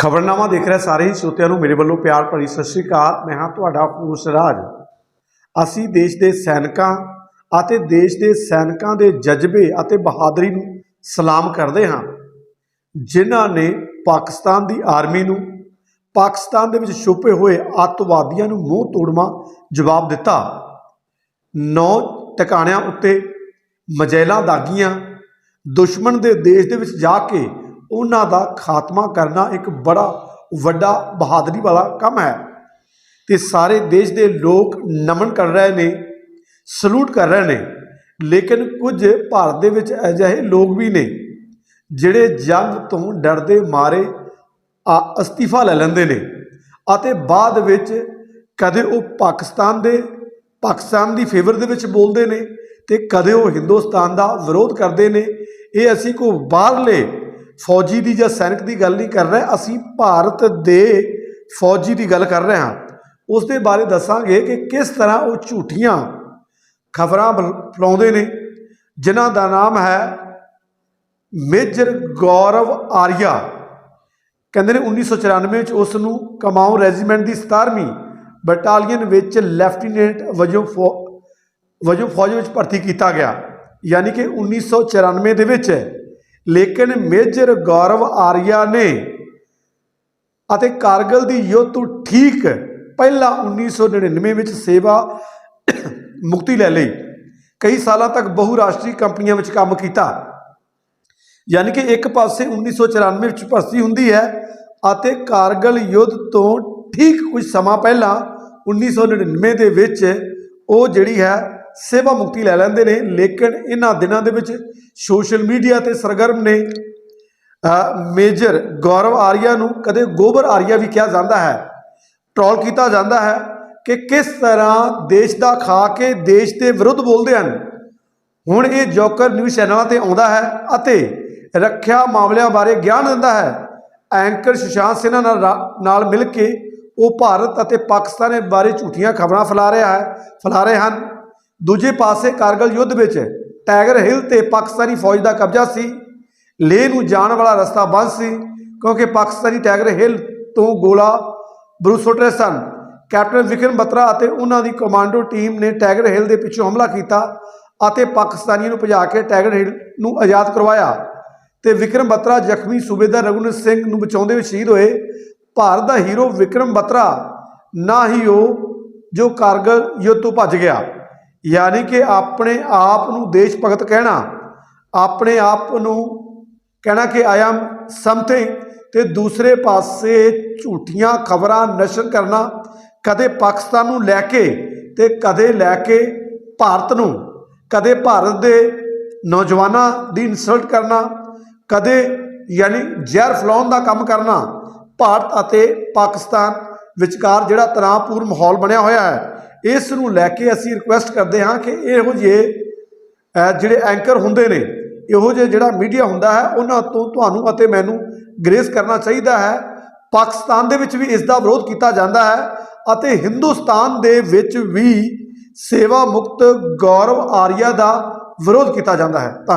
ਖਬਰਨਾਮਾ ਦੇਖ ਰਿਹਾ ਸਾਰੇ ਹੀ ਸਰੋਤਿਆਂ ਨੂੰ ਮੇਰੇ ਵੱਲੋਂ ਪਿਆਰ ਭਰੀ ਸਤਿ ਸ਼੍ਰੀ ਅਕਾਲ। ਮੈਂ ਹਾਂ ਤੁਹਾਡਾ ਫੂਸ ਰਾਜ। ਅਸੀਂ ਦੇਸ਼ ਦੇ ਸੈਨਿਕਾਂ ਅਤੇ ਦੇਸ਼ ਦੇ ਸੈਨਿਕਾਂ ਦੇ ਜਜ਼ਬੇ ਅਤੇ ਬਹਾਦਰੀ ਨੂੰ ਸਲਾਮ ਕਰਦੇ ਹਾਂ, ਜਿਨ੍ਹਾਂ ਨੇ ਪਾਕਿਸਤਾਨ ਦੀ ਆਰਮੀ ਨੂੰ, ਪਾਕਿਸਤਾਨ ਦੇ ਵਿੱਚ ਛੁਪੇ ਹੋਏ ਅੱਤਵਾਦੀਆਂ ਨੂੰ ਮੂੰਹ ਤੋੜਵਾ ਜਵਾਬ ਦਿੱਤਾ। ਨੌ ਟਿਕਾਣਿਆਂ ਉੱਤੇ ਮਜੈਲਾਂ ਦਾਗੀਆਂ, ਦੁਸ਼ਮਣ ਦੇ ਦੇਸ਼ ਦੇ ਵਿੱਚ ਜਾ ਕੇ ਉਹਨਾਂ ਦਾ ਖਾਤਮਾ ਕਰਨਾ ਇੱਕ ਬੜਾ ਵੱਡਾ ਬਹਾਦਰੀ ਵਾਲਾ ਕੰਮ ਹੈ। ਤੇ ਸਾਰੇ ਦੇਸ਼ ਦੇ ਲੋਕ ਨਮਨ ਕਰ ਰਹੇ ਨੇ, ਸਲੂਟ ਕਰ ਰਹੇ ਨੇ, ਲੇਕਿਨ ਕੁਝ ਭਾਰਤ ਦੇ ਵਿੱਚ ਅਜਿਹੇ ਲੋਕ ਵੀ ਨੇ, ਜਿਹੜੇ ਜੰਗ ਤੋਂ ਡਰਦੇ ਮਾਰੇ ਆ- ਅਸਤੀਫਾ ਲੈ ਲੈਂਦੇ ਨੇ ਅਤੇ ਬਾਅਦ ਵਿੱਚ ਕਦੇ ਉਹ ਪਾਕਿਸਤਾਨ ਦੇ, ਪਾਕਿਸਤਾਨ ਦੀ ਫੇਵਰ ਦੇ ਵਿੱਚ ਬੋਲਦੇ ਨੇ ਤੇ ਕਦੇ ਉਹ ਹਿੰਦੁਸਤਾਨ ਦਾ ਵਿਰੋਧ ਕਰਦੇ ਨੇ। ਇਹ ਅਸੀਂ ਕੋ ਬਾਹਰਲੇ ਫੌਜੀ ਦੀ ਜਾਂ ਸੈਨਿਕ ਦੀ ਗੱਲ ਨਹੀਂ ਕਰ ਰਹੇ, ਅਸੀਂ ਭਾਰਤ ਦੇ ਫੌਜੀ ਦੀ ਗੱਲ ਕਰ ਰਹੇ ਹਾਂ। ਉਸ ਦੇ ਬਾਰੇ ਦੱਸਾਂਗੇ ਕਿ ਕਿਸ ਤਰ੍ਹਾਂ ਉਹ ਝੂਠੀਆਂ ਖਬਰਾਂ ਬਲ- ਫੈਲਾਉਂਦੇ ਨੇ, ਜਿਨ੍ਹਾਂ ਦਾ ਨਾਮ ਹੈ ਮੇਜਰ ਗੌਰਵ ਆਰੀਆ। ਕਹਿੰਦੇ ਨੇ 1994 ਵਿੱਚ ਉਸ ਨੂੰ ਕਮਾਊ ਰੈਜੀਮੈਂਟ ਦੀ 17ਵੀਂ ਬਟਾਲੀਅਨ ਵਿੱਚ ਲੈਫਟੀਨੈਂਟ ਵਜੋਂ ਫੌ- ਵਜੋਂ ਫੌਜ ਵਿੱਚ ਭਰਤੀ ਕੀਤਾ ਗਿਆ। ਯਾਨੀ ਕਿ 1994 ਦੇ ਵਿੱਚ ਲੇਕਿਨ ਮੇਜਰ ਗੌਰਵ ਆਰੀਆ ਨੇ ਅਤੇ ਕਾਰਗਲ ਦੀ ਯੁੱਧ ਤੋਂ ਠੀਕ ਪਹਿਲਾਂ 1999 ਵਿੱਚ ਸੇਵਾ ਮੁਕਤੀ ਲੈ ਲਈ। ਕਈ ਸਾਲਾਂ ਤੱਕ ਬਹੁ ਰਾਸ਼ਟਰੀ ਕੰਪਨੀਆਂ ਵਿੱਚ ਕੰਮ ਕੀਤਾ। ਯਾਨੀ ਕਿ ਇੱਕ ਪਾਸੇ 1994 ਵਿੱਚ ਭਰਤੀ ਹੁੰਦੀ ਹੈ ਅਤੇ ਕਾਰਗਲ ਯੁੱਧ ਤੋਂ ਠੀਕ ਕੁਝ ਸਮਾਂ ਪਹਿਲਾਂ 1999 ਦੇ ਵਿੱਚ ਉਹ ਜਿਹੜੀ ਹੈ ਸੇਵਾ ਮੁਕਤੀ ਲੈ ਲੈਂਦੇ ਨੇ, ਲੇਕਿਨ ਇਹਨਾਂ ਦਿਨਾਂ ਦੇ ਵਿੱਚ ਸੋਸ਼ਲ ਮੀਡੀਆ ਤੇ ਸਰਗਰਮ ਨੇ। ਮੇਜਰ ਗੌਰਵ ਆਰੀਆ ਨੂੰ ਕਦੇ ਗੋਬਰ ਆਰੀਆ ਵੀ ਕਿਹਾ ਜਾਂਦਾ ਹੈ ਟ੍ਰੋਲ ਕੀਤਾ ਜਾਂਦਾ ਹੈ ਕਿ ਕਿਸ ਤਰ੍ਹਾਂ ਦੇਸ਼ ਦਾ ਖਾ ਕੇ ਦੇਸ਼ ਦੇ ਵਿਰੁੱਧ ਬੋਲਦੇ ਹਨ। ਹੁਣ ਇਹ ਜੋਕਰ ਨਿਊਜ਼ ਚੈਨਲਾਂ ਤੇ ਆਉਂਦਾ ਹੈ ਅਤੇ ਰੱਖਿਆ ਮਾਮਲਿਆਂ ਬਾਰੇ ਗਿਆਨ ਦਿੰਦਾ ਹੈ। ਐਂਕਰ ਸੁਸ਼ਾਂਤ ਸਿਨਹਾ ਨਾਲ ਰਾ- ਨਾਲ ਮਿਲ ਕੇ ਉਹ ਭਾਰਤ ਅਤੇ ਪਾਕਿਸਤਾਨ ਬਾਰੇ ਝੂਠੀਆਂ ਖਬਰਾਂ ਫੈਲਾ ਰਿਹਾ ਹੈ, ਫੈਲਾ ਰਹੇ ਹਨ। ਦੂਜੇ ਪਾਸੇ ਕਾਰਗਲ ਯੁੱਧ ਵਿੱਚ ਟਾਈਗਰ ਹਿੱਲ ਤੇ ਪਾਕਿਸਤਾਨੀ ਫੌਜ ਦਾ ਕਬਜ਼ਾ ਸੀ। ਲੇਹ ਨੂੰ ਜਾਣ ਵਾਲਾ ਰਸਤਾ ਬੰਦ ਸੀ ਕਿਉਂਕਿ ਪਾਕਿਸਤਾਨੀ ਟਾਈਗਰ ਹਿੱਲ ਤੋਂ ਗੋਲਾ ਬਰੂਸੋਟਰੇ ਸਨ। ਕੈਪਟਨ ਵਿਕਰਮ ਬਤਰਾ ਅਤੇ ਉਹਨਾਂ ਦੀ ਕਮਾਂਡੋ ਟੀਮ ਨੇ ਟਾਈਗਰ ਹਿੱਲ ਦੇ ਪਿੱਛੋਂ ਹਮਲਾ ਕੀਤਾ ਅਤੇ ਪਾਕਿਸਤਾਨੀਆਂ ਨੂੰ ਭਜਾ ਕੇ ਟਾਈਗਰ ਹਿੱਲ ਨੂੰ ਆਜ਼ਾਦ ਕਰਵਾਇਆ ਤੇ ਵਿਕਰਮ ਬਤਰਾ, ਜ਼ਖਮੀ ਸੂਬੇਦਾਰ ਰਘੁਨਾਥ ਸਿੰਘ ਨੂੰ ਬਚਾਉਂਦੇ ਹੋਏ ਸ਼ਹੀਦ ਹੋਏ। ਭਾਰਤ ਦਾ ਹੀਰੋ ਵਿਕਰਮ ਬਤਰਾ, ਨਾ ਹੀ ਉਹ ਜੋ ਕਾਰਗਲ ਯੁੱਧ ਤੋਂ ਭੱਜ ਗਿਆ। ਯਾਨੀ ਕਿ ਆਪਣੇ ਆਪ ਨੂੰ ਦੇਸ਼ ਭਗਤ ਕਹਿਣਾ, ਆਪਣੇ ਆਪ ਨੂੰ ਕਹਿਣਾ ਕਿ ਆਈ ਐਮ ਸਮਥਿੰਗ ਤੇ ਦੂਸਰੇ ਪਾਸੇ ਝੂਠੀਆਂ ਖਬਰਾਂ ਨਸ਼ਰ ਕਰਨਾ, ਕਦੇ ਪਾਕਿਸਤਾਨ ਨੂੰ ਲੈ ਕੇ ਤੇ ਕਦੇ ਲੈ ਕੇ ਭਾਰਤ ਨੂੰ, ਕਦੇ ਭਾਰਤ ਦੇ ਨੌਜਵਾਨਾਂ ਦੀ ਇਨਸਲਟ ਕਰਨਾ, ਕਦੇ ਯਾਨੀ ਜ਼ਹਿਰ ਫੈਲਾਉਣ ਦਾ ਕੰਮ ਕਰਨਾ, ਭਾਰਤ ਅਤੇ ਪਾਕਿਸਤਾਨ ਵਿਚਕਾਰ ਜਿਹੜਾ ਤਣਾਅਪੂਰਨ ਮਾਹੌਲ ਬਣਿਆ ਹੋਇਆ ਹੈ, ਇਸ ਨੂੰ ਲੈ ਕੇ ਅਸੀਂ ਰਿਕੁਐਸਟ ਕਰਦੇ ਹਾਂ ਕਿ ਇਹੋ ਜਿਹੇ ਜਿਹੜੇ ਐਂਕਰ ਹੁੰਦੇ ਨੇ, ਇਹੋ ਜਿਹੇ ਜਿਹੜਾ ਮੀਡੀਆ ਹੁੰਦਾ ਹੈ, ਉਹਨਾਂ ਤੋਂ ਤੁਹਾਨੂੰ ਅਤੇ ਮੈਨੂੰ ਗ੍ਰੇਸ ਕਰਨਾ ਚਾਹੀਦਾ ਹੈ। ਪਾਕਿਸਤਾਨ ਦੇ ਵਿੱਚ ਵੀ ਇਸ ਦਾ ਵਿਰੋਧ ਕੀਤਾ ਜਾਂਦਾ ਹੈ ਅਤੇ ਹਿੰਦੁਸਤਾਨ ਦੇ ਵਿੱਚ ਵੀ ਸੇਵਾ ਮੁਕਤ ਗੌਰਵ ਆਰੀਆ ਦਾ ਵਿਰੋਧ ਕੀਤਾ ਜਾਂਦਾ ਹੈ। ਧੰਨ